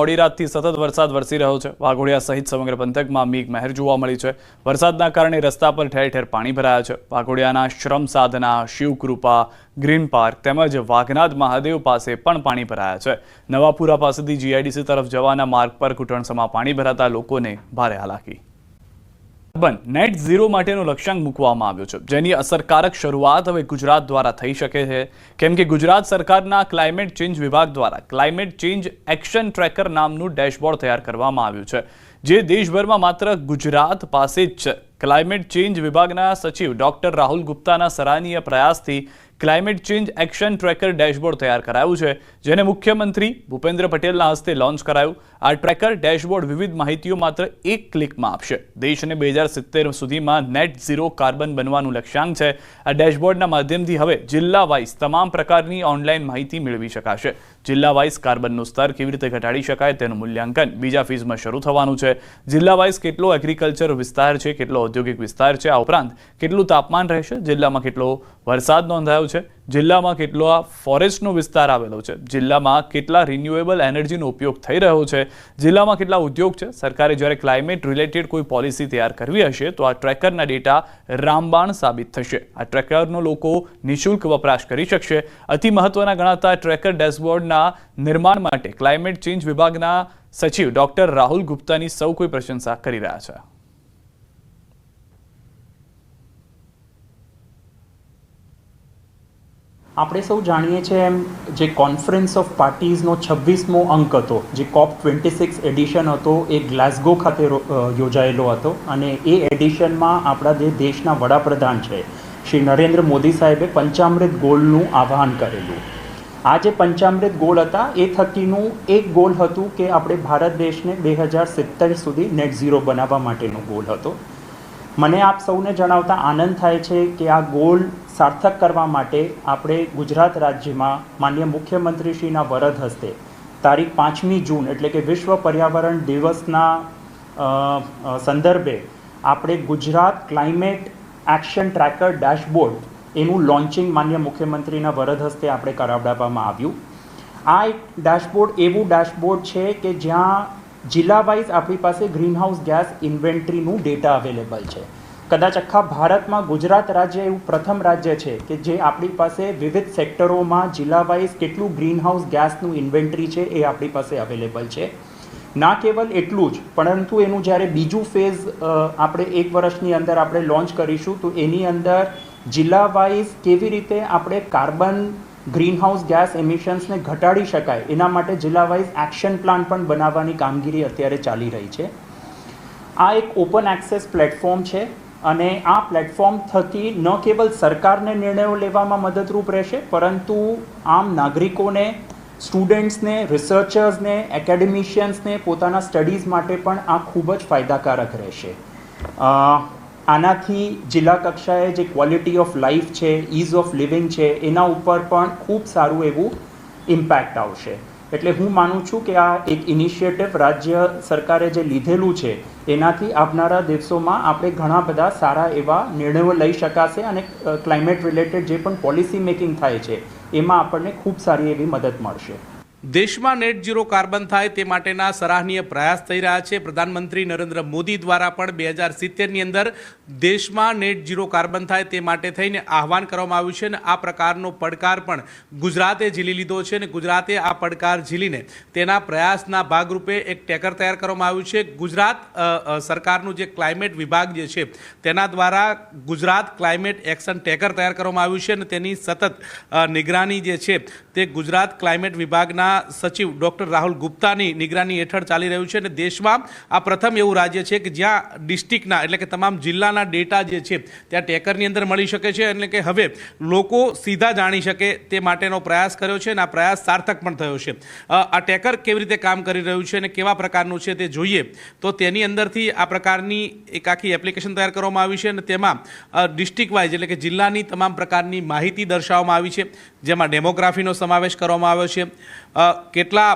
મોડી રાતથી સતત વરસાદ વરસી રહ્યો છે. વાઘોડિયા સહિત સમગ્ર પંથકમાં મેઘ મહેર જોવા મળી છે. વરસાદના કારણે રસ્તા પર ઠેર ઠેર પાણી ભરાયા છે. વાઘોડિયાના શ્રમ સાધના, શિવકૃપા, ગ્રીન પાર્ક તેમજ વાઘનાથ મહાદેવ પાસે પણ પાણી ભરાયા છે. નવાપુરા પાસેથી જીઆઈડીસી તરફ જવાના માર્ગ પર ઘૂંટણસમાં પાણી ભરાતા લોકોને ભારે હાલાકી. બંધ. નેટ ઝીરો માટેનું લક્ષ્યાંક મૂકવામાં આવ્યું છે. જેની અસરકારક શરૂઆત હવે ગુજરાત દ્વારા થઈ શકે છે. કેમ કે ગુજરાત સરકારના ક્લાઇમેટ ચેન્જ વિભાગ દ્વારા ક્લાઇમેટ ચેન્જ એક્શન ટ્રેકર નામનું ડેશબોર્ડ તૈયાર કરવામાં આવ્યું છે. જે દેશભરમાં માત્ર ગુજરાત પાસે જ છે. ક્લાઇમેટ ચેન્જ વિભાગના સચિવ ડોક્ટર રાહુલ ગુપ્તાના સરાહનીય પ્રયાસથી climate change action tracker dashboard તૈયાર કરાયું છે, જેને મુખ્યમંત્રી ભૂપેન્દ્ર પટેલના હસ્તે લોન્ચ કરાયું. આ ટ્રેકર ડેશબોર્ડ વિવિધ માહિતીઓ માત્ર એક ક્લિકમાં આપશે. દેશને બે હજાર સિત્તેર સુધીમાં નેટ ઝીરો કાર્બન બનવાનું લક્ષ્યાંક છે. આ ડેશબોર્ડના માધ્યમથી હવે જિલ્લા વાઇઝ તમામ પ્રકારની ઓનલાઈન માહિતી મેળવી શકાશે. જિલ્લા વાઇઝ કાર્બનનું સ્તર કેવી રીતે ઘટાડી શકાય તેનું મૂલ્યાંકન બીજા ફેઝમાં શરૂ થવાનું છે. જિલ્લા વાઇઝ કેટલો એગ્રીકલ્ચર વિસ્તાર છે, કેટલો ઔદ્યોગિક વિસ્તાર છે, આ ઉપરાંત કેટલું તાપમાન રહેશે, જિલ્લામાં કેટલો વરસાદ નોંધાયો છે, જિલ્લામાં કેટલો આ ફોરેસ્ટનો વિસ્તાર આવેલો છે, જિલ્લામાં કેટલા રિન્યુએબલ એનર્જીનો ઉપયોગ થઈ રહ્યો છે, જિલ્લામાં કેટલા ઉદ્યોગ છે, સરકારે જ્યારે ક્લાઇમેટ રિલેટેડ કોઈ પોલિસી તૈયાર કરવી હશે, તો આ ટ્રેકરના ડેટા રામબાણ સાબિત થશે. આ ટ્રેકરનો લોકો નિઃશુલ્ક વપરાશ કરી શકશે. અતિ મહત્વના ગણાતા ટ્રેકર ડેશબોર્ડના નિર્માણ માટે ક્લાઇમેટ ચેન્જ વિભાગના સચિવ ડોક્ટર રાહુલ ગુપ્તાની સૌ કોઈ પ્રશંસા કરી રહ્યા છે. આપણે સૌ જાણીએ છીએ એમ જે કોન્ફરન્સ ઓફ પાર્ટીઝનો છવ્વીસમો અંક હતો, જે કોપ ટ્વેન્ટી સિક્સ એડિશન હતો, એ ગ્લાસગો ખાતે યોજાયેલો હતો અને એ એડિશનમાં આપણા જે દેશના વડાપ્રધાન છે, શ્રી નરેન્દ્ર મોદી સાહેબે પંચામૃત ગોળનું આહ્વાન કરેલું. આ જે પંચામૃત ગોલ હતા, એ થકીનું એક ગોલ હતું કે આપણે ભારત દેશને બે હજાર સિત્તેર સુધી નેટ ઝીરો બનાવવા માટેનો ગોલ હતો. મને આપ સૌને જણાવતા આનંદ થાય છે કે આ ગોલ સાર્થક કરવા માટે આપણે ગુજરાત રાજ્યમાં માન્ય મુખ્યમંત્રીશ્રીના વરદ હસ્તે તારીખ પાંચમી જૂન, એટલે કે વિશ્વ પર્યાવરણ દિવસના સંદર્ભે આપણે Gujarat climate action tracker dashboard એનું લોન્ચિંગ માન્ય મુખ્યમંત્રીના વરદ હસ્તે આપણે કરાવડાવવામાં આવ્યું. આ એક ડેશબોર્ડ એવું ડેશબોર્ડ છે કે જ્યાં જિલ્લા વાઇઝ આપણી પાસે ગ્રીનહાઉસ ગેસ ઇન્વેન્ટ્રીનું ડેટા અવેલેબલ છે. કદાચ આખા ભારતમાં ગુજરાત રાજ્ય એવું પ્રથમ રાજ્ય છે કે જે આપણી પાસે વિવિધ સેક્ટરોમાં જિલ્લા વાઇઝ કેટલું ગ્રીનહાઉસ ગેસનું ઇન્વેન્ટ્રી છે એ આપણી પાસે અવેલેબલ છે. ના કેવલ એટલું જ, પરંતુ એનું જ્યારે બીજું ફેઝ આપણે એક વર્ષની અંદર આપણે લોન્ચ કરીશું, તો એની અંદર જિલ્લા વાઇઝ કેવી રીતે આપણે કાર્બન ગ્રીનહાઉસ ગેસ એમિશન્સને ઘટાડી શકાય, એના માટે જિલ્લા વાઇઝ એક્શન પ્લાન પણ બનાવવાની કામગીરી અત્યારે ચાલી રહી છે. આ એક ઓપન એક્સેસ પ્લેટફોર્મ છે અને આ પ્લેટફોર્મ થકી ન કેવલ સરકારને નિર્ણયો લેવામાં મદદરૂપ રહેશે, પરંતુ આમ નાગરિકોને, સ્ટુડન્ટ્સને, રિસર્ચર્સને, એકેડેમિશિયન્સને પોતાના સ્ટડીઝ માટે પણ આ ખૂબ જ ફાયદાકારક રહેશે. આનાથી જિલ્લા કક્ષાએ જે ક્વોલિટી ઓફ લાઈફ છે ઇઝ ઓફ લિવિંગ છે, એના ઉપર પણ ખૂબ સારું એવું ઇમ્પેક્ટ આવશે. એટલે હું માનું છું કે આ એક ઇનિશિયેટિવ રાજ્ય સરકારે જે લીધેલું છે, એનાથી આવનારા દિવસોમાં આપણે ઘણા બધા સારા એવા નિર્ણયો લઈ શકાશે અને ક્લાઇમેટ રિલેટેડ જે પણ પોલિસી મેકિંગ થાય છે, એમાં આપણને ખૂબ સારી એવી મદદ મળશે. દેશમાં નેટ ઝીરો કાર્બન થાય તે માટેના સરાહનીય પ્રયાસ થઈ રહ્યા છે. પ્રધાનમંત્રી નરેન્દ્ર મોદી દ્વારા પણ બે હજાર સિત્તેરની અંદર દેશમાં નેટ ઝીરો કાર્બન થાય તે માટે થઈને આહવાન કરવામાં આવ્યું છે અને આ પ્રકારનો પડકાર પણ ગુજરાતે ઝીલી લીધો છે અને ગુજરાતે આ પડકાર ઝીલીને તેના પ્રયાસના ભાગરૂપે એક ટેકર તૈયાર કરવામાં આવ્યું છે. ગુજરાત સરકારનું જે ક્લાઇમેટ વિભાગ જે છે તેના દ્વારા ગુજરાત ક્લાઇમેટ એક્શન ટેકર તૈયાર કરવામાં આવ્યું છે અને તેની સતત નિગરાની જે છે તે ગુજરાત ક્લાઇમેટ વિભાગના સચિવ ડૉક્ટર રાહુલ ગુપ્તાની નિગરાની હેઠળ ચાલી રહ્યું છે અને દેશમાં આ પ્રથમ એવું રાજ્ય છે કે જ્યાં ડિસ્ટ્રિક્ટના એટલે કે તમામ જિલ્લાના ડેટા જે છે ત્યાં ટેકરની અંદર મળી શકે છે એટલે કે હવે લોકો સીધા જાણી શકે તે માટેનો પ્રયાસ કર્યો છે અને આ પ્રયાસ સાર્થક પણ થયો છે. આ ટેકર કેવી રીતે કામ કરી રહ્યું છે અને કેવા પ્રકારનું છે તે જોઈએ તો તેની અંદરથી આ પ્રકારની એક આખી એપ્લિકેશન તૈયાર કરવામાં આવી છે અને તેમાં ડિસ્ટ્રિક્ટ વાઇઝ એટલે કે જિલ્લાની તમામ પ્રકારની માહિતી દર્શાવવામાં આવી છે. જેમાં ડેમોગ્રાફીનો સમાવેશ કરવામાં આવ્યો છે. કેટલા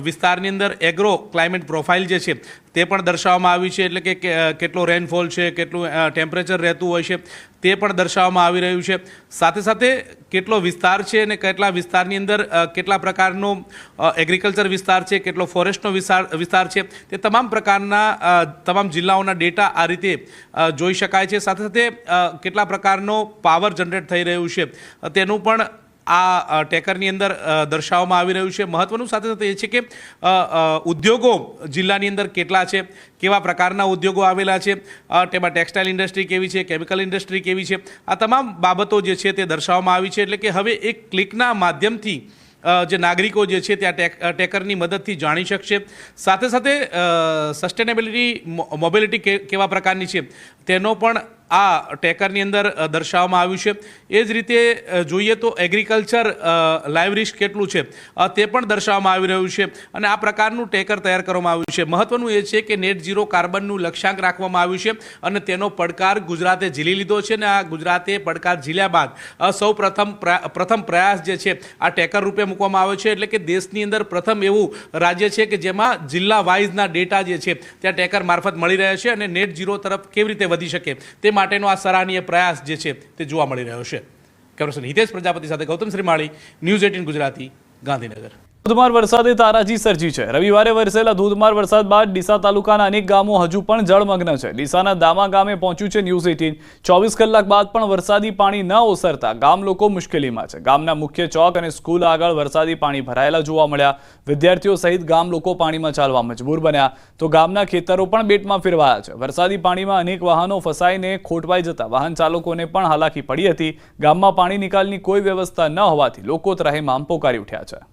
વિસ્તારની અંદર એગ્રો ક્લાઇમેટ પ્રોફાઇલ જે છે, તે પણ દર્શાવવામાં આવી છે. એટલે કે કેટલો રેનફોલ છે, કેટલું ટેમ્પરેચર રહેતું હોય છે, તે પણ દર્શાવવામાં આવી રહ્યું છે. સાથે સાથે કેટલો વિસ્તાર છે અને કેટલા વિસ્તારની અંદર કેટલા પ્રકારનો એગ્રીકલ્ચર વિસ્તાર છે, કેટલો ફોરેસ્ટનો વિસ્તાર વિસ્તાર છે, તે તમામ પ્રકારના તમામ જિલ્લાઓના ડેટા આ રીતે જોઈ શકાય છે. સાથે સાથે કેટલા પ્રકારનો પાવર જનરેટ થઈ રહ્યું છે. તેનું પણ આ ટેકરની અંદર દર્શાવવામાં આવી રહ્યું છે. મહત્વનું સાથે સાથે એ છે કે ઉદ્યોગો જિલ્લાની અંદર કેટલા છે, કેવા પ્રકારના ઉદ્યોગો આવેલા છે તેમાં ટેક્સટાઇલ ઇન્ડસ્ટ્રી કેવી છે, કેમિકલ ઇન્ડસ્ટ્રી કેવી છે, આ તમામ બાબતો જે છે તે દર્શાવવામાં આવી છે. એટલે કે હવે એક ક્લિકના માધ્યમથી જે નાગરિકો જે છે ત્યાં ટેક ટેકરની મદદથી જાણી શકશે. સાથે સાથે સસ્ટેનેબિલિટી મોબિલિટી કેવા પ્રકારની છે, તેનો પણ આ ટેકરની અંદર દર્શાવવામાં આવ્યું છે. એ જ રીતે જોઈએ તો એગ્રીકલ્ચર લાઈવ રિસ્ક કેટલું છે તે પણ દર્શાવવામાં આવી રહ્યું છે. અને આ પ્રકારનું ટેકર તૈયાર કરવામાં આવ્યું છે. મહત્વનું એ છે કે નેટ ઝીરો કાર્બનનું લક્ષ્યાંક રાખવામાં આવ્યું છે અને તેનો પડકાર ગુજરાતે ઝીલી લીધો છે અને આ ગુજરાતે પડકાર ઝીલ્યા બાદ સૌ પ્રથમ પ્રથમ પ્રયાસ જે છે, આ ટેકર રૂપે મૂકવામાં આવ્યો છે. એટલે કે દેશની અંદર પ્રથમ એવું રાજ્ય છે કે જેમાં જિલ્લા વાઇઝના ડેટા જે છે, ત્યાં ટેકર મારફત મળી રહ્યા છે અને નેટ ઝીરો તરફ કેવી રીતે વધી શકે, તે માટેનો આ સરાહનીય પ્રયાસ જે છે તે જોવા મળી રહ્યો છે. કેમેરાસન હિતેશ પ્રજાપતિ સાથે ગૌતમ શ્રીમાળી, ન્યૂઝ એટીન ગુજરાતી, ગાંધીનગર. ધોધમાર વરસાદે તારાજી સર્જી છે. રવિવારે વરસેલા ધોધમાર વરસાદ બાદ ડીસા તાલુકાના અનેક ગામો હજુ પણ જળમગ્ન છે. ડીસાના દામા ગામે પહોંચ્યું છે ન્યૂઝ એટીન ચોવીસ કલાક બાદ પણ વરસાદી પાણી ન ઓસરતા ગામ લોકો મુશ્કેલીમાં છે. ગામના મુખ્ય ચોક અને સ્કૂલ આગળ વરસાદી પાણી ભરાયેલા જોવા મળ્યા. વિદ્યાર્થીઓ સહિત ગામ લોકો પાણીમાં ચાલવા મજબૂર બન્યા. તો ગામના ખેતરો પણ બેટમાં ફેરવાયા છે. વરસાદી પાણીમાં અનેક વાહનો ફસાઈને ખોટવાઈ જતા વાહન ચાલકોને પણ હાલાકી પડી હતી. ગામમાં પાણી નિકાલની કોઈ વ્યવસ્થા ન હોવાથી લોકો ત્રાહીમામ પોકારી ઉઠ્યા છે.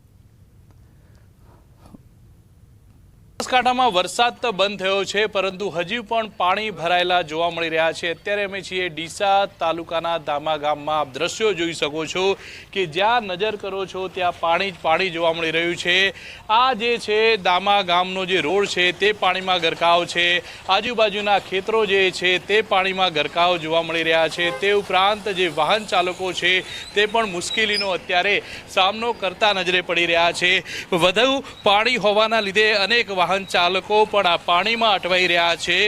બનાસકાંઠામાં વરસાદ તો બંધ થયો છે, પરંતુ હજી પણ પાણી ભરાયેલા જોવા મળી રહ્યા છે. અત્યારે અમે છીએ ડીસા તાલુકાના દામા ગામમાં. આપ દ્રશ્યો જોઈ શકો છો કે જ્યાં નજર કરો છો, ત્યાં પાણી જ પાણી જોવા મળી રહ્યું છે. આ જે છે દામા ગામનો જે રોડ છે, તે પાણીમાં ગરકાવ છે. આજુબાજુના ખેતરો જે છે, તે પાણીમાં ગરકાવ જોવા મળી રહ્યા છે. તે ઉપરાંત જે વાહન ચાલકો છે, તે પણ મુશ્કેલીનો અત્યારે સામનો કરતા નજરે પડી રહ્યા છે. વધુ પાણી હોવાના લીધે અનેક વાહન ચાલકો પણ આ પાણીમાં અટવાઈ રહ્યા છે.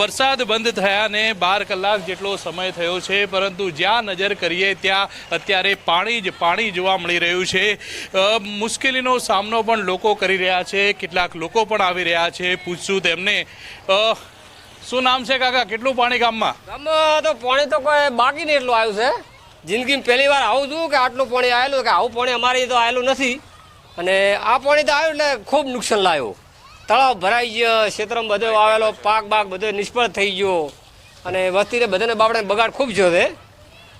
વરસાદ બંધ થયાને બાર કલાક જેટલો સમય થયો છે, પરંતુ જ્યાં નજર કરીએ ત્યાં અત્યારે પાણી જ પાણી જોવા મળી રહ્યું છે. મુશ્કેલીનો સામનો પણ લોકો કરી રહ્યા છે, કેટલાક લોકો પણ આવી રહ્યા છે. પૂછશું તેમને. શું નામ છે કાકા? કેટલું પાણી ગામમાં? ગામમાં તો પાણી તો કોઈ બાકી નહીં એટલું આવ્યું છે. જિંદગીમાં પહેલી વાર આવું છું કે આટલું પાણી આવેલું કે આવું પાણી અમારે તો આવેલું નથી. અને આ પાણી તો આવ્યું એટલે ખૂબ નુકસાન લાવ્યું. તળાવ ભરાઈ ગયો ક્ષેત્રમાં બધો આવેલો પાક બાક બધો નિષ્ફળ થઈ ગયો. અને વસ્તીને બધાને બાપડે બગાડ ખૂબ જો છે.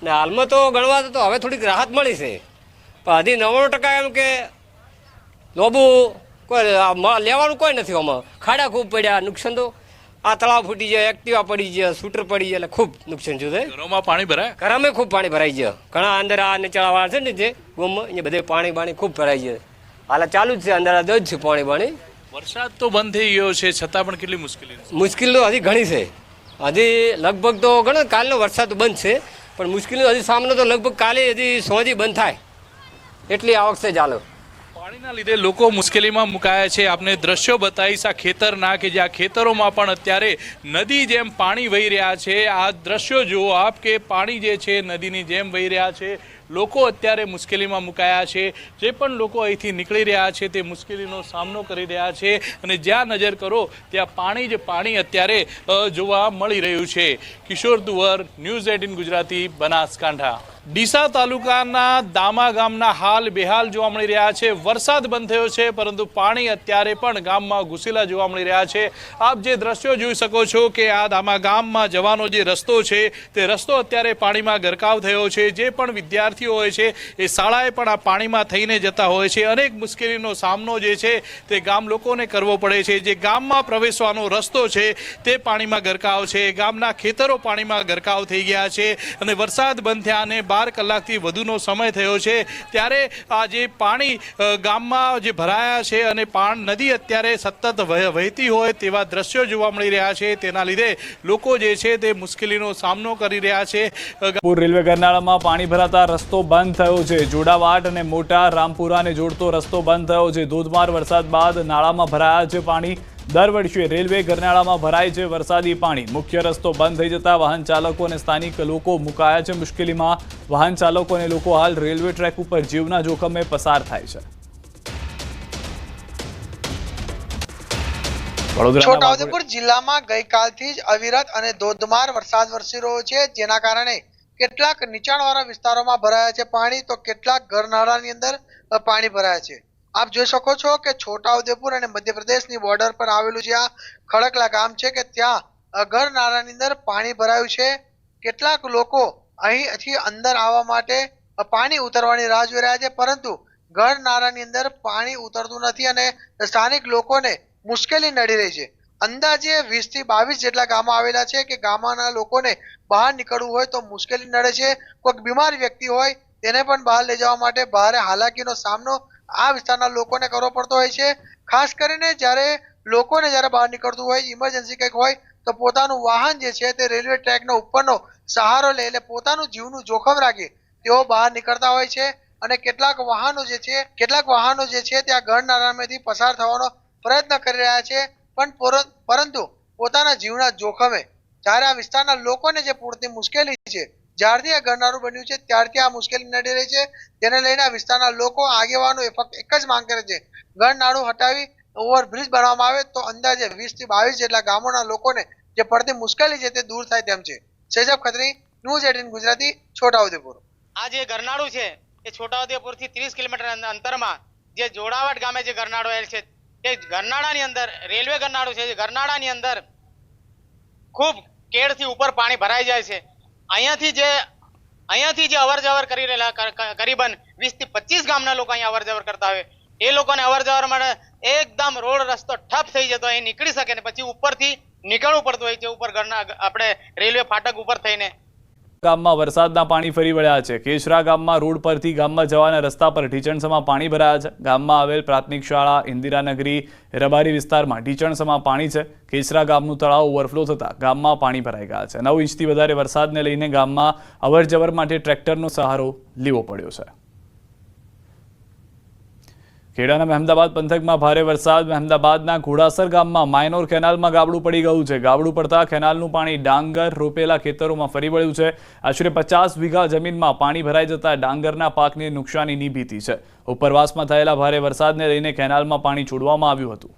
ને હાલમાં તો ગણવા તો હવે થોડીક રાહત મળી છે. પણ હજી નવ્વાણું ટકા એમ કે લોબુ કોઈ લેવાનું કોઈ નથી આમાં. ખાડા ખૂબ પડ્યા નુકસાન તો આ તળાવ ફૂટી જાય એક્ટિવા પડી જાય સ્કૂટર પડી જાય એટલે ખૂબ નુકસાન થયું છે. ઘરોમાં પાણી ભરાય? ઘરમાં ખૂબ પાણી ભરાઈ જાય ઘણા અંદર આ નીચાણવાળા છે ને જે ગોમમાં અહીંયા બધે પાણી બાણી ખૂબ ભરાઈ જાય હાલ ચાલુ જ છે અંદર દજ જ છે પાણી બાણી. વરસાદ તો બંધ થઈ ગયો છે છતાં પણ કેટલી મુશ્કેલી મુશ્કેલી તો હજી ઘણી છે. હજી લગભગ તો ઘણો કાલનો વરસાદ બંધ છે પણ મુશ્કેલીનો હજી સામનો તો લગભગ કાલે હજી સોજી બંધ થાય. એટલી આવક છે ચાલો પાણીના લીધે લોકો મુશ્કેલીમાં મુકાયા છે. આપને દ્રશ્યો બતાવીશ આ ખેતરના કે જે આ ખેતરોમાં પણ અત્યારે નદી જેમ પાણી વહી રહ્યા છે. આ દ્રશ્યો જુઓ આપ કે પાણી જે છે નદીની જેમ વહી રહ્યા છે. લોકો અત્યારે મુશ્કેલીમાં મુકાયા છે. જે પણ લોકો અહીંથી નીકળી રહ્યા છે તે મુશ્કેલીનો સામનો કરી રહ્યા છે. અને જ્યાં નજર કરો, ત્યાં પાણી જ પાણી અત્યારે જોવા મળી રહ્યું છે. Kishore Duvar news eighteen Gujarati, Banaskantha. Deesa તાલુકાના દામા ગામના હાલ બેહાલ જોવા મળી રહ્યા છે. વરસાદ બંધ થયો છે, પરંતુ પાણી અત્યારે પણ ગામમાં ઘૂસેલા જોવા મળી રહ્યા છે. આપ જે દ્રશ્યો જોઈ શકો છો કે આ દામા ગામમાં જવાનો જે રસ્તો છે, તે રસ્તો અત્યારે પાણીમાં ગરકાવ થયો છે. જે પણ વિદ્યાર્થીઓ હોય છે, એ શાળાએ પણ આ પાણીમાં થઈને જતા હોય છે. અનેક મુશ્કેલીનો સામનો જે છે, તે ગામ લોકોને કરવો પડે છે. જે ગામમાં પ્રવેશવાનો રસ્તો છે, તે પાણીમાં ગરકાવ છે. ગામના ખેતરો પાણીમાં ગરકાવ થઈ ગયા છે અને વરસાદ બંધ થયા અને બાર કલાકથી વધુનો સમય થયો છે. ત્યારે આ જે પાણી ગામમાં જે ભરાયા છે અને પાણ નદી અત્યારે સતત વહ- વહેતી હોય તેવા દ્રશ્યો જોવા મળી રહ્યા છે. તેના લીધે લોકો જે છે તે મુશ્કેલીનો સામનો કરી રહ્યા છે. પૂર રેલવે ગરનાળામાં પાણી ભરાતા રસ્તો બંધ થયો છે. જોડાવાટ અને મોટા રામપુરાને જોડતો રસ્તો બંધ થયો છે. ધોધમાર વરસાદ બાદ નાળામાં ભરાયા છે પાણી. દર વર્ષે રેલવે ગરનાળામાં ભરાય છે વરસાદી પાણી. મુખ્ય રસ્તો બંધ થઈ જતા વાહન ચાલકો અને સ્થાનિક લોકો મુકાયા છે મુશ્કેલીમાં. વાહન ચાલકો અને લોકો હાલ રેલવે ટ્રેક ઉપર જીવના જોખમે પસાર થાય છે. છોટાઉદેપુર જિલ્લામાં ગઈકાલથી જ અવિરત અને ધોધમાર વરસાદ વરસી રહ્યો છે. જેના કારણે કેટલાક નીચાણવાળા વિસ્તારોમાં ભરાયા છે પાણી. તો કેટલાક ઘરનાળાની અંદર પાણી ભરાયા છે. આપ જોઈ શકો છો કે છોટાઉદેપુર અને મધ્યપ્રદેશની બોર્ડર પર આવેલું જે આ ખડકલા ગામ છે કે ત્યાં અઘર ઘરનાળાની અંદર પાણી ભરાયું છે, કેટલાક લોકો અહીંથી અંદર આવવા માટે પાણી ઉતરવાની રાહ જોઈ રહ્યા છે, પરંતુ ઘર નાળાની અંદર પાણી ઉતરતું નથી અને સ્થાનિક લોકોને મુશ્કેલી નડી રહી છે. અંદાજે વીસથી બાવીસ જેટલા ગામો આવેલા છે કે ગામના લોકોને બહાર નીકળવું હોય તો મુશ્કેલી નડે છે. કોઈક બીમાર વ્યક્તિ હોય તેને પણ બહાર લઈ જવા માટે ભારે હાલાકીનો સામનો આ વિસ્તારના લોકોને કરવો પડતો હોય છે. ખાસ કરીને જ્યારે લોકોને જ્યારે બહાર નીકળતું હોય ઇમરજન્સી કંઈક હોય, તો પોતાનું વાહન જે છે તે રેલવે ટ્રેકનો ઉપરનો સહારો લે એટલે પોતાનું જીવનું જોખમ રાખી તેઓ બહાર નીકળતા હોય છે. અને કેટલાક વાહનો જે છે, કેટલાક વાહનો જે છે ત્યાં ગઢ નારાયણમાંથી પસાર થવાનો પ્રયત્ન કરી રહ્યા છે. પણ પરંતુ પોતાના જીવના જોખમે જ્યારે આ વિસ્તારના લોકોને જે પૂરતી મુશ્કેલી છે જ્યારથી આ ગરનાળું બન્યું છે, ત્યારથી આ મુશ્કેલી નડી રહી છે. તેને લઈને આ વિસ્તારના લોકો, આગેવાનો એ ફક્ત એક જ માંગ કરે છે ગરનાળું હટાવી, ઓવરબ્રિજ બનાવવામાં આવે તો અંદાજે વીસથી બાવીસ જેટલા ગામોના લોકોને જે પડતી મુશ્કેલી છે તે દૂર થાય તેમ છે. Shejab Khatri, news eighteen Gujarati, Chhotaudepur. આ જે ગરનાળું છે, એ છોટાઉદેપુરથી ત્રીસ કિલોમીટર અંતરમાં જે જોડાવટ ગામે જે ગરનાળો આવેલ છે, તે ગરનાળાની અંદર, રેલવે ગરનાળું છે, જે ગરનાળાની અંદર ખૂબ કેળથી ઉપર પાણી ભરાઈ જાય છે. અહીંયાથી જે અહીંયાથી જે અવર જવર કરી રહેલા કર- કર- કરીબન વીસથી પચીસ ગામના લોકો અહીંયા અવર જવર કરતા હોય એ લોકોને અવર જવર માટે એકદમ રોડ રસ્તો ઠપ થઈ જતો, અહીં નીકળી શકે ને પછી ઉપરથી નીકળવું પડતું હોય છે, ઉપર ઘરના, આપણે રેલવે ફાટક ઉપર થઈને. ગામમાં વરસાદના પાણી ફરી વળ્યા છે. કેશરા ગામમાં રોડ પરથી ગામમાં જવાના રસ્તા પર ઢીચણસમાં પાણી ભરાયા છે. ગામમાં આવેલ પ્રાથમિક શાળા ઇન્દિરાનગરી રબારી વિસ્તારમાં ઢીચણસમાં પાણી છે. કેશરા ગામનું તળાવ ઓવરફ્લો થતાં ગામમાં પાણી ભરાઈ ગયા છે. નવ ઇંચથી વધારે વરસાદને લઈને ગામમાં અવરજવર માટે ટ્રેક્ટરનો સહારો લેવો પડ્યો છે. ખેડાના મહેમદાબાદ પંથકમાં ભારે વરસાદ. મહેમદાબાદના ઘોડાસર ગામમાં માયનોર કેનાલમાં ગાબડું પડી ગયું છે. ગાબડું પડતા કેનાલનું પાણી ડાંગર રોપેલા ખેતરોમાં ફરી વળ્યું છે. આશરે પચાસ વીઘા જમીનમાં પાણી ભરાઈ જતા ડાંગરના પાકને નુકસાનીની ભીતિ છે. ઉપરવાસમાં થયેલા ભારે વરસાદને લઈને કેનાલમાં પાણી છોડવામાં આવ્યું હતું.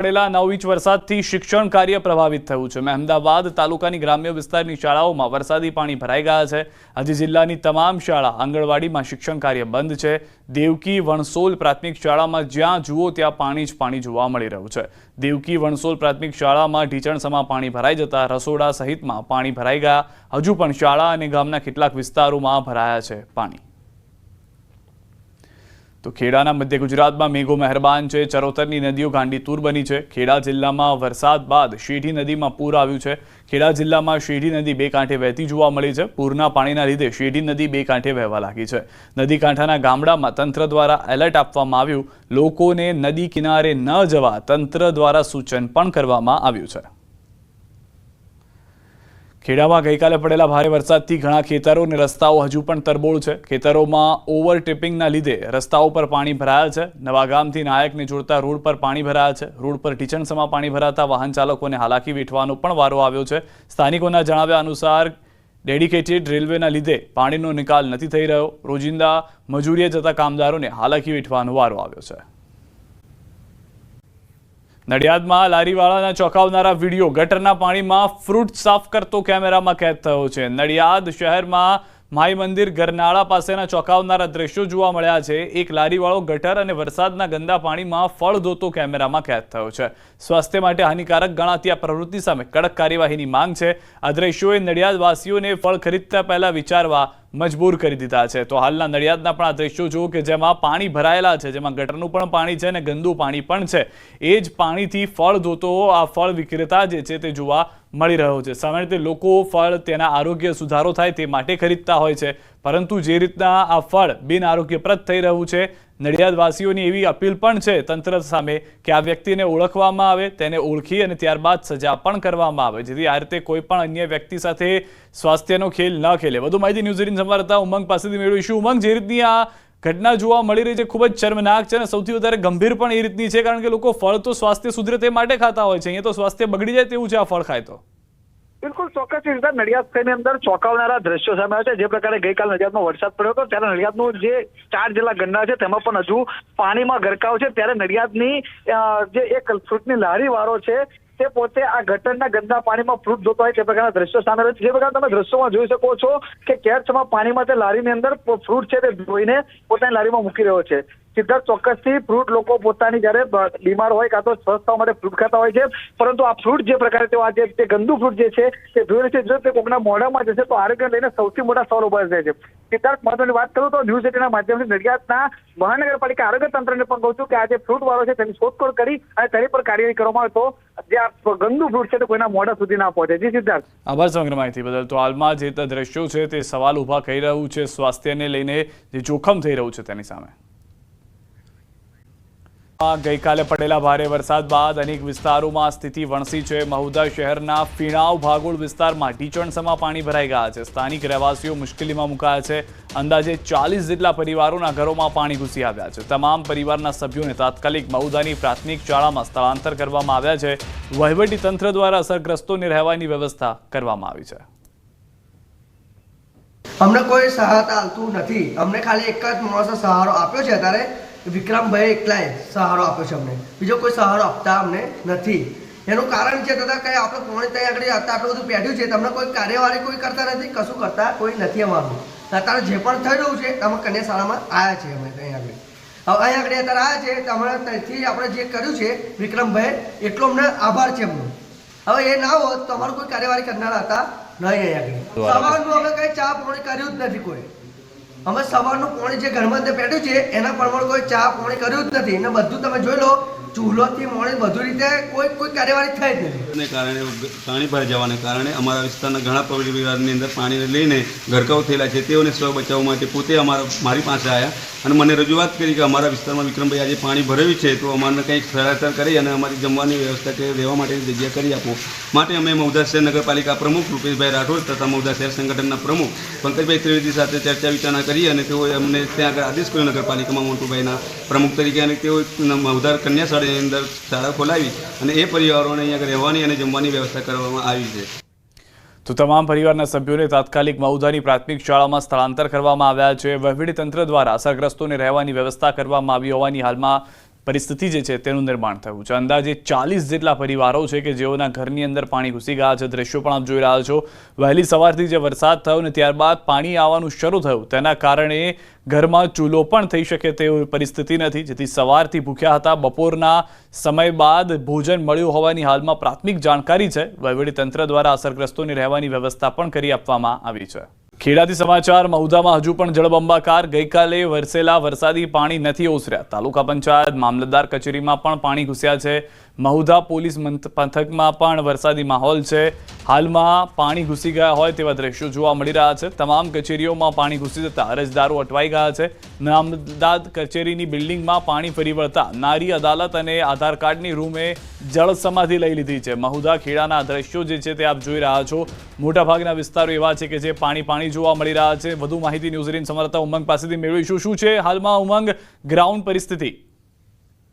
પડેલા નવ ઇંચ વરસાદથી શિક્ષણ કાર્ય પ્રભાવિત થયું છે. અમદાવાદ તાલુકાની ગ્રામ્ય વિસ્તારની શાળાઓમાં વરસાદી પાણી ભરાઈ ગયા છે. આજે જિલ્લાની તમામ શાળા આંગણવાડીમાં શિક્ષણ કાર્ય બંધ છે. દેવકી વણસોલ પ્રાથમિક શાળામાં જ્યાં જુઓ ત્યાં પાણી જ પાણી જોવા મળી રહ્યું છે. દેવકી વણસોલ પ્રાથમિક શાળામાં ઢીચણસમાં પાણી ભરાઈ જતા રસોડા સહિતમાં પાણી ભરાઈ ગયા. હજુ પણ શાળા અને ગામના કેટલાક વિસ્તારોમાં ભરાયા છે પાણી. તો ખેડાના મધ્ય ગુજરાતમાં મેઘો મહેરબાન છે. ચરોતરની નદીઓ ગાંડીતૂર બની છે. ખેડા જિલ્લામાં વરસાદ બાદ શેઢી નદીમાં પૂર આવ્યું છે. ખેડા જિલ્લામાં શેઢી નદી બે કાંઠે વહેતી જોવા મળી છે. પૂરના પાણીના લીધે શેઢી નદી બે કાંઠે વહેવા લાગી છે. નદી કાંઠાના ગામડામાં તંત્ર દ્વારા એલર્ટ આપવામાં આવ્યું. લોકોને નદી કિનારે ન જવા તંત્ર દ્વારા સૂચન પણ કરવામાં આવ્યું છે. ખેડામાં ગઈકાલે પડેલા ભારે વરસાદથી ઘણા ખેતરો અને રસ્તાઓ હજુ પણ તરબોળ છે. ખેતરોમાં ઓવરટેપિંગના લીધે રસ્તાઓ પર પાણી ભરાયા છે. નવા ગામથી નાયકને જોડતા રોડ પર પાણી ભરાયા છે. રોડ પર ટીચણસમાં પાણી ભરાતા વાહન ચાલકોને હાલાકી વેઠવાનો પણ વારો આવ્યો છે. સ્થાનિકોના જણાવ્યા અનુસાર ડેડિકેટેડ રેલવેના લીધે પાણીનો નિકાલ નથી થઈ રહ્યો. રોજિંદા મજૂરીએ જતા કામદારોને હાલાકી વેઠવાનો વારો આવ્યો છે. નડિયાદમાં લારીવાળાના ચોંકાવનારા વીડિયો ગટરના પાણીમાં ફ્રૂટ સાફ કરતો કેમેરામાં કેદ થયો છે. નડિયાદ શહેરમાં માઈ મંદિર ગરનાળા પાસેના ચોંકાવનારા દ્રશ્યો જોવા મળ્યા છે. એક લારીવાળો ગટર અને વરસાદના ગંદા પાણીમાં ફળ ધોતો કેમેરામાં કેદ થયો છે. સ્વાસ્થ્ય માટે હાનિકારક ગણાતી આ પ્રવૃત્તિ સામે કડક કાર્યવાહીની માંગ છે. આ દ્રશ્યોએ નડિયાદવાસીઓને ફળ ખરીદતા પહેલા વિચારવા મજબૂર કરી દીધા છે. તો હાલના નડિયાદના પણ આ દ્રશ્યો જુઓ કે જેમાં પાણી ભરાયેલા છે, જેમાં ગટરનું પણ પાણી છે અને ગંદુ પાણી પણ છે. એ જ પાણીથી ફળ ધોતો આ ફળ વિક્રેતા જે છે તે જોવા મળી રહ્યો છે. સામાન્ય રીતે લોકો ફળ તેના આરોગ્ય સુધારો થાય તે માટે ખરીદતા હોય છે. પરંતુ જે રીતના આ ફળ બિન આરોગ્યપ્રદ થઈ રહ્યું છે નડિયાદવાસીઓની એવી અપીલ પણ છે તંત્ર સામે કે આ વ્યક્તિને ઓળખવામાં આવે, તેને ઓળખી અને ત્યારબાદ સજા પણ કરવામાં આવે, જેથી આ રીતે કોઈ પણ અન્ય વ્યક્તિ સાથે સ્વાસ્થ્યનો ખેલ ન ખેલે. વધુ માહિતી ન્યૂઝ એટીન સંવાદદાતા ઉમંગ પાસેથી મેળવીશું. ઉમંગ, જે રીતની આ ઘટના જોવા મળી રહી છે, ખૂબ જ શર્મનાક છે અને સૌથી વધારે ગંભીર પણ એ રીતની છે, કારણ કે લોકો ફળ તો સ્વાસ્થ્ય સુધરે તે માટે ખાતા હોય છે. અહીંયા તો સ્વાસ્થ્ય બગડી જાય તેવું છે, આ ફળ ખાય તો. બિલકુલ ચોક્કસ રીતે નડિયાદ શહેરની અંદર ચોંકાવનારા દ્રશ્યો સામે આવ્યા છે. જે પ્રકારે ગઈકાલ નડિયાદમાં વરસાદ પડ્યો હતો, ત્યારે નડિયાદનું જે ચાર જેટલા ગન્ના છે, તેમાં પણ હજુ પાણીમાં ગરકાવ છે. ત્યારે નડિયાદની જે એક ફ્રૂટની લારી વાળો છે, તે પોતે આ ગટરના ગંદા પાણીમાં ફ્રૂટ ધોતો હોય તે પ્રકારના દ્રશ્યો સામે આવ્યા છે. જે પ્રકારે તમે દ્રશ્યોમાં જોઈ શકો છો કે કેરચમાં પાણીમાં તે લારીની અંદર ફ્રૂટ છે તે ધોઈને પોતાની લારીમાં મૂકી રહ્યો છે. સિદ્ધાર્થ ચોક્કસથી ફ્રૂટ લોકો પોતાની જ્યારે બીમાર હોય કાં તો સ્વસ્થ થવા માટે ફ્રૂટ ખાતા હોય છે. પરંતુ આ ફ્રૂટ જે પ્રકારે તેઓ આજે તે ગંદુ ફ્રૂટ જે છે, તે ધોઈને છે જો તે કોકના મોઢામાં જશે તો આરોગ્ય લઈને સૌથી મોટા સવાલ ઊભા થાય છે. સિદ્ધાર્થ મહત્વની વાત કરું તો ન્યૂઝ એટીના માધ્યમથી નડિયાદના મહાનગરપાલિકા આરોગ્ય તંત્રને પણ કહું છું કે આ જે ફ્રૂટ વાળો છે તેની શોધખોળ કરી અને તેની પર કાર્યવાહી કરવામાં આવે તો જે આ ગંદુ ફ્રૂટ છે તે કોઈના મોઢા સુધી ના પહોંચે. જી સિદ્ધાર્થ. આભાર સમગ્ર માહિતી બદલ. તો હાલમાં જે દ્રશ્યો છે તે સવાલ ઊભા કરી રહ્યું છે. સ્વાસ્થ્યને લઈને જે જોખમ થઈ રહ્યું છે તેની સામે. ગઈકાલે પડેલા ભારે વરસાદ બાદ અનેક વિસ્તારોમાં સ્થિતિ વણસી છે. મહુદા શહેરના ફીણાવ ભાગોળ વિસ્તારમાં ઢીચણસમાં પાણી ભરાઈ ગયા છે. સ્થાનિક રહેવાસીઓ મુશ્કેલીમાં મુકાયા છે. અંદાજે ચાલીસ જેટલા પરિવારોના ઘરોમાં પાણી ઘૂસી આવ્યા છે. તમામ પરિવારના સભ્યોને તાત્કાલિક મહુદાની પ્રાથમિક શાળામાં સ્થળાંતર કરવામાં આવ્યા છે. વહીવટી તંત્ર દ્વારા અસરગ્રસ્તોને રહેવાની વ્યવસ્થા કરવામાં આવી છે. અમને કોઈ સહાયતા આવતું નથી. અમને ખાલી એક જ માણસે સહારો આપ્યો છે અત્યારે. વિક્રમભાઈ એકલાએ સહારો આપ્યો છે અમને. બીજો કોઈ સહારો આપતા અમને નથી. એનું કારણ છે દાદા કંઈ આપણે પોણી ત્યાં આગળ આટલું બધું પેઢ્યું છે તમને કોઈ કાર્યવાહી કોઈ કરતા નથી કશું કરતા કોઈ નથી અમારું. અત્યારે જે પણ થઈ રહ્યું છે અમે કન્યા શાળામાં આવ્યા છીએ અમે ત્યાં આગળ. હવે અહીંયા આગળ અત્યારે આવ્યા છે તો અમે ત્યાંથી આપણે જે કર્યું છે વિક્રમભાઈ એટલો અમને આભાર છે એમનો. હવે એ ના હોત તો અમારું કોઈ કાર્યવાહી કરનારા હતા નહીં અહીંયા આગળ. સવારનું અમે કઈ ચા પૂર્ણ કર્યું જ નથી કોઈ. અમે સવારનું પાણી જે ઘરમાં પેટ્યું છે એના પ્રમાણે કોઈ ચા પાણી કર્યું જ નથી. ને બધું તમે જોઈ લો ચૂલોથી મોડી બધું રીતે કોઈ કોઈ કાર્યવાહી થઈ જ નથી. કારણે પાણી ભરાઈ જવાને કારણે અમારા વિસ્તારના ઘણા પરિવારની અંદર પાણીને લઈને ગરકાવ થયેલા છે. તેઓને સ્વ બચાવ માટે પોતે અમારા મારી પાસે આવ્યા અને મને રજૂઆત કરી કે અમારા વિસ્તારમાં વિક્રમભાઈ આજે પાણી ભરાયું છે, તો અમારને કંઈક સ્થળાંતર કરી અને અમારી જમવાની વ્યવસ્થા કે રહેવા માટેની જગ્યા કરી આપો. માટે અમે મૌદા શહેર નગરપાલિકા પ્રમુખ રૂપેશભાઈ રાઠોડ તથા મૌદા શહેર સંગઠનના પ્રમુખ પંકજભાઈ ત્રિવેદી સાથે ચર્ચા વિચારણા કરી અને તેઓએ અમને ત્યાં આગળ આદેશ કર્યો નગરપાલિકામાં મોટુભાઈના પ્રમુખ તરીકે અને તેઓ મહુદાર કન્યા શાળાની અંદર શાળા ખોલાવી અને એ પરિવારોને અહીંયા રહેવાની અને જમવાની વ્યવસ્થા કરવામાં આવી છે. તો તમામ પરિવારના સભ્યોને તાત્કાલિક મઉધાની પ્રાથમિક શાળામાં સ્થળાંતર કરવામાં આવ્યા છે. વહીવટી તંત્ર દ્વારા અસરગ્રસ્તોને રહેવાની વ્યવસ્થા કરવામાં આવી હોવાની હાલમાં પરિસ્થિતિ જે છે તેનું નિર્માણ થયું છે. અંદાજે ચાલીસ જેટલા પરિવારો છે કે જેઓના ઘરની અંદર પાણી ઘૂસી ગયા છે. દ્રશ્યો પણ આપ જોઈ રહ્યા છો. વહેલી સવારથી જે વરસાદ થયો ને ત્યારબાદ પાણી આવવાનું શરૂ થયું. તેના કારણે ઘરમાં ચૂલો પણ થઈ શકે તેવી પરિસ્થિતિ નથી, જેથી સવારથી ભૂખ્યા હતા. બપોરના સમય બાદ ભોજન મળ્યું હોવાની હાલમાં પ્રાથમિક જાણકારી છે. વહીવટી તંત્ર દ્વારા અસરગ્રસ્તોની રહેવાની વ્યવસ્થા પણ કરી આપવામાં આવી છે. ખેડાથી સમાચાર મહુધામાં હજુ પણ જળબંબાકાર. ગઈકાલે વરસેલા વરસાદી પાણી નથી ઓસર્યા. તાલુકા પંચાયત મામલતદાર કચેરીમાં પણ પાણી ઘૂસ્યા છે. મહુધા પોલીસ પંથકમાં પણ વરસાદી માહોલ છે. હાલમાં પાણી ઘૂસી ગયા હોય તેવા દ્રશ્યો જોવા મળી રહ્યા છે. તમામ કચેરીઓમાં પાણી ઘૂસી જતા અરજદારો અટવાઈ ગયા છે. મામલતદાર કચેરીની બિલ્ડિંગમાં પાણી ફરી વળતા નારી અદાલત અને આધાર કાર્ડની રૂમે જળ સમાધિ લઈ લીધી છે. મહુધા ખેડાના દ્રશ્યો જે છે તે આપ જોઈ રહ્યા છો. મોટાભાગના વિસ્તારો એવા છે કે જે પાણી પાણી જોવા મળી રહ્યા છે. વધુ માહિતી ન્યૂઝીલેન્ડ સમર્થતા ઉમંગ પાસેથી મેળવીશું શું છે હાલમાં ઉમંગ ગ્રાઉન્ડ પરિસ્થિતિ?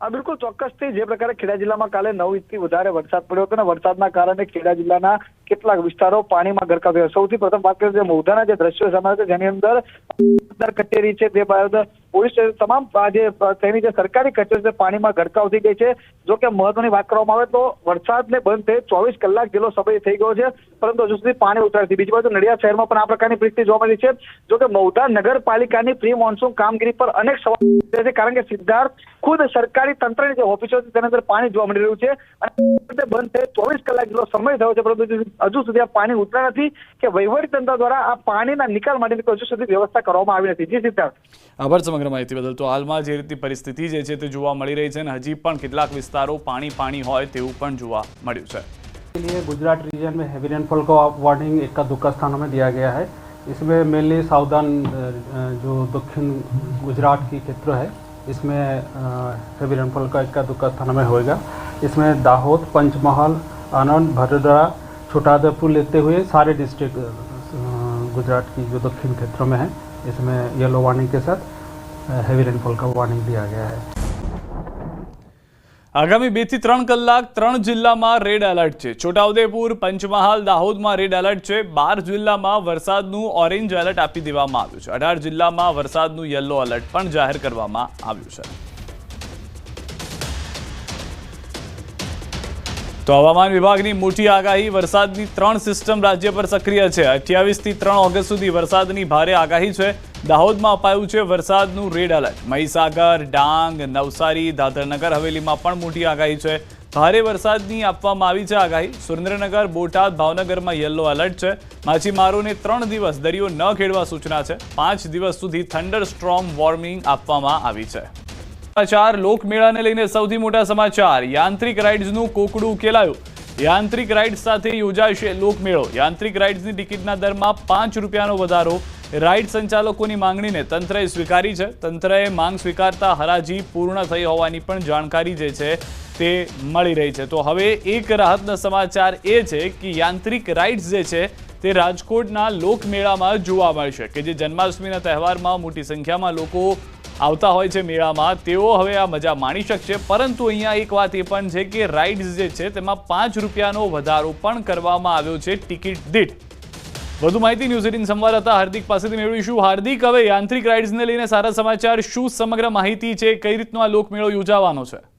બિલકુલ. ચોક્કસથી જે પ્રકારે ખેડા જિલ્લામાં કાલે નવ ઇંચથી વધારે વરસાદ પડ્યો હતો અને વરસાદના કારણે ખેડા જિલ્લાના કેટલાક વિસ્તારો પાણીમાં ગરકાવ્યા સૌથી પ્રથમ વાત કરીએ તો જે દ્રશ્યો સામે છે, જેની અંદર કચેરી છે તે બાદ પોલીસ સ્ટેશન તમામ જે તેની જે સરકારી કચેરી છે, પાણીમાં ગરકાવ થઈ ગઈ છે. જો કે મહત્વની વાત કરવામાં આવે તો વરસાદને બંધ થઈ ચોવીસ કલાક જેટલો સમય થઈ ગયો છે, પરંતુ હજુ સુધી પાણી ઉતરતી બીજી બાજુ નડિયાદ શહેરમાં પણ આ પ્રકારની પરિસ્થિતિ જોવા મળી છે. જો કે મૌધા નગરપાલિકાની પ્રી મોન્સૂન કામગીરી પર અનેક સવાલ છે, કારણ કે સિદ્ધાર્થ ખુદ સરકારી તંત્રની જે ઓફિસો છે, તેની અંદર પાણી જોવા મળી રહ્યું છે. અને બંધ થઈ ચોવીસ કલાક જેટલો સમય થયો છે, પરંતુ હજુ સુધી આ પાણી ઉતર્યા નથી કે વહીવટી તંત્ર દ્વારા આ પાણીના નિકાલ માટેની હજુ સુધી વ્યવસ્થા કરવામાં આવી નથી. જી સિદ્ધાર્થ. આભાર, સમગ્ર માહિતી બદલ તો હાલમાં જે રીતની પરિસ્થિતિ જે છે તે જોવા મળી રહી છે અને હજી પણ કેટલાક વિસ્તારો પાણી પાણી હોય તેવું પણ જોવા મળ્યું છે के लिए गुजरात रीजन में हैवी रेनफॉल का वार्निंग इक्का दुक्का स्थानों में दिया गया है इसमें मेनली सावधान अ, जो दक्षिण गुजरात की क्षेत्र है इसमें हैवी रेनफॉल का इक्का दुक्का स्थानों में होएगा इसमें दाहोद पंचमहल आनंद भदोदरा छोटाउदेपुर लेते हुए सारे डिस्ट्रिक्ट गुजरात की जो दक्षिण क्षेत्रों में है इसमें येलो वार्निंग के साथ हैवी रेनफॉल का वार्निंग दिया गया है આગામી બે થી ત્રણ કલાક ત્રણ જિલ્લામાં રેડ એલર્ટ છે છોટાઉદેપુર પંચમહાલ દાહોદમાં રેડ એલર્ટ છે બાર જિલ્લામાં વરસાદનું ઓરેન્જ એલર્ટ આપી દેવામાં આવ્યું છે અઢાર જિલ્લામાં વરસાદનું યલો એલર્ટ પણ જાહેર કરવામાં આવ્યું છે તો હવામાન વિભાગની મોટી આગાહી, વરસાદની ત્રણ સિસ્ટમ રાજ્ય પર સક્રિય છે. અઠ્યાવીસથી ત્રણ ઓગસ્ટ સુધી વરસાદની ભારે આગાહી છે. દાહોદમાં અપાયું છે વરસાદનું રેડ એલર્ટ. મહીસાગર, ડાંગ, નવસારી, દાદરનગર હવેલીમાં પણ મોટી આગાહી છે. ભારે વરસાદની આપવામાં આવી છે આગાહી. સુરેન્દ્રનગર, બોટાદ, ભાવનગરમાં યલો એલર્ટ છે. માછીમારોને ત્રણ દિવસ દરિયો ન ખેડવા સૂચના છે. પાંચ દિવસ સુધી થંડર સ્ટ્રોમ વોર્મિંગ આપવામાં આવી છે. સમાચાર. લોકમેળાને લઈને સૌથી મોટા સમાચાર. યાંત્રિક રાઇડ્સનું કોકડું ઉકેલાયું. યાંત્રિક રાઇડ્સ સાથે યોજાશે લોકમેળો. યાંત્રિક રાઇડ્સની ટિકિટના દરમાં પાંચ રૂપિયાનો વધારો. રાઇડ સંચાલકોની માંગણીને તંત્રએ સ્વીકારી છે. તંત્રએ માંગ સ્વીકારતા હરાજી પૂર્ણ થઈ હોવાની પણ જાણકારી જે છે તે મળી રહી છે. તો હવે એક રાહતના સમાચાર એ છે કે યાંત્રિક રાઇડ્સ જે છે તે રાજકોટના લોકમેળામાં જોવા મળશે કે જે જન્માષ્ટમીના તહેવારમાં મોટી સંખ્યામાં લોકો આવતા હોય છે મેળામાં, તેઓ હવે આ મજા માણી શકશે. પરંતુ અહીંયા એક વાત એ પણ છે કે રાઇડ્સ જે છે, તેમાં પાંચ રૂપિયાનો વધારો પણ કરવામાં આવ્યો છે ટિકિટ દીઠ. વધુ માહિતી ન્યૂઝ એટીન સંવાદદાતા હાર્દિક પાસેથી મેળવીશું. હાર્દિક, હવે યાંત્રિક રાઇડ્સને લઈને સારા સમાચાર. શું સમગ્ર માહિતી છે? કઈ રીતનો આ લોકમેળો યોજાવાનો છે?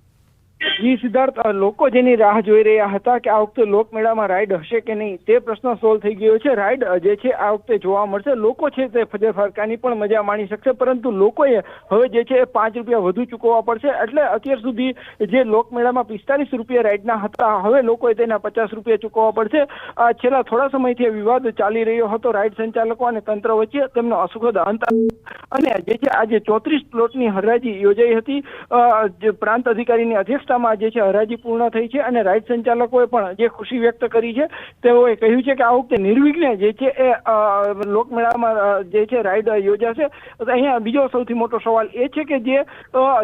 જી સિદ્ધાર્થ લોકો જેની રાહ જોઈ રહ્યા હતા કે આ વખતે લોકમેળામાં રાઈડ હશે કે નહીં, તે પ્રશ્ન સોલ્વ થઈ ગયો છે. રાઈડ જે છે, આ વખતે જોવા મળશે. લોકો છે તે ફજર ફરકાની પણ મજા માણી શકશે, પરંતુ લોકોએ હવે જે છે પાંચ રૂપિયા વધુ ચૂકવવા પડશે. એટલે અત્યાર સુધી જે લોકમેળામાં પિસ્તાલીસ રૂપિયા રાઈડના હતા, હવે લોકોએ તેના પચાસ રૂપિયા ચૂકવવા પડશે. છેલ્લા થોડા સમયથી વિવાદ ચાલી રહ્યો હતો. રાઈડ સંચાલકો અને તંત્ર વચ્ચે તેમનો અસુખદ અંત અને જે છે આજે ચોત્રીસ પ્લોટની હરાજી યોજાઈ હતી પ્રાંત અધિકારીની અધ્યક્ષતામાં જે છે હરાજી પૂર્ણ થઈ છે અને રાઈડ સંચાલકોએ પણ જે ખુશી વ્યક્ત કરી છે તેઓએ કહ્યું છે કે આ વખતે નિર્વિઘ્ને જે છે એ લોકમેળામાં જે છે રાઈડ યોજાશે. અહીંયા બીજો સૌથી મોટો સવાલ એ છે કે જે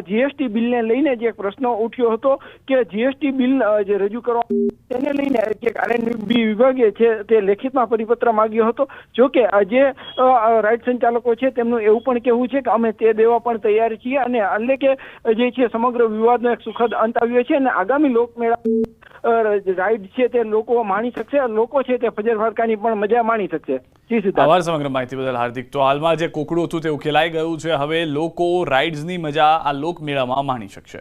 જીએસટી બિલને લઈને જે પ્રશ્ન ઉઠ્યો હતો કે જીએસટી બિલ જે રજૂ કરવા તેને લઈને જે આરએનબી વિભાગે છે તે લેખિતમાં પરિપત્ર માંગ્યો હતો. જો કે જે અ, રાઈડ સંચાલકો છે તેમનું એવું પણ કહેવું છે કે અમે તે દેવા પણ તૈયાર છીએ અને એટલે કે જે છે સમગ્ર વિવાદનો એક સુખદ અંત આવ્યો છે અને આગામી લોકમેળા રાઈડ છે તે લોકો માણી શકશે લોકો છે તે ફજર ફરકાની પણ મજા માણી શકશે. આભાર સમગ્ર માહિતી બદલ હાર્દિક. તો હાલમાં જે કોકડું હતું તે ઉકેલાઈ ગયું છે. હવે લોકો રાઇડ્સની મજા આ લોકમેળામાં માણી શકશે.